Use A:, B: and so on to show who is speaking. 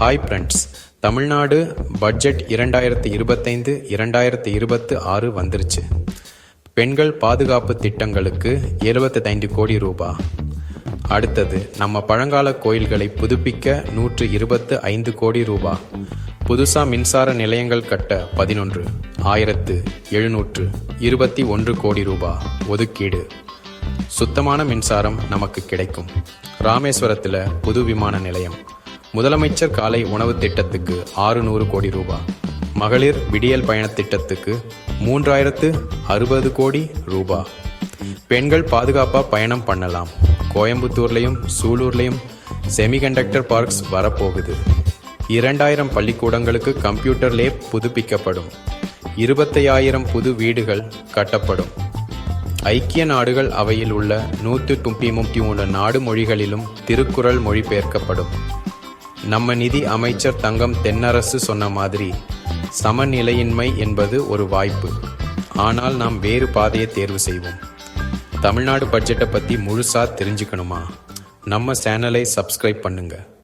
A: Hi friends Tamil Nadu budget இரண்டாயிரத்தி இருபத்தைந்து இரண்டாயிரத்தி இருபத்து ஆறு வந்துருச்சு. பெண்கள் பாதுகாப்பு திட்டங்களுக்கு 75 கோடி ரூபா. அடுத்தது நம்ம பழங்கால கோயில்களை புதுப்பிக்க நூற்று இருபத்து ஐந்து கோடி ரூபா. புதுசாக மின்சார நிலையங்கள் கட்ட பதினொன்று ஆயிரத்து எழுநூற்று இருபத்தி ஒன்று கோடி ரூபா ஒதுக்கீடு. சுத்தமான மின்சாரம் நமக்கு கிடைக்கும். ராமேஸ்வரத்தில் புது விமான நிலையம். முதலமைச்சர் காலை உணவு திட்டத்துக்கு ஆறுநூறு கோடி ரூபாய் மகளிர் விடியல் பயணத் திட்டத்துக்கு மூன்றாயிரத்து அறுபது கோடி ரூபா. பெண்கள் பாதுகாப்பாக பயணம் பண்ணலாம். கோயம்புத்தூர்லையும் சூலூர்லையும் செமிகண்டக்டர் பார்க்ஸ் வரப்போகுது. இரண்டாயிரம் பள்ளிக்கூடங்களுக்கு கம்ப்யூட்டர் லேப் புதுப்பிக்கப்படும். இருபத்தையாயிரம் புது வீடுகள் கட்டப்படும். ஐக்கிய நாடுகள் அவையில் உள்ள நூற்று தும்பி முப்பத்தி நாடு மொழிகளிலும் திருக்குறள் மொழிபெயர்க்கப்படும். நம்ம நிதி அமைச்சர் தங்கம் தென்னரசு சொன்ன மாதிரி சமநிலையின்மை என்பது ஒரு வாய்ப்பு. ஆனால் நாம் வேறு பாதையை தேர்வு செய்வோம். தமிழ்நாடு பட்ஜெட்டை பற்றி முழுசாக தெரிஞ்சுக்கணுமா? நம்ம சேனலை சப்ஸ்கிரைப் பண்ணுங்கள்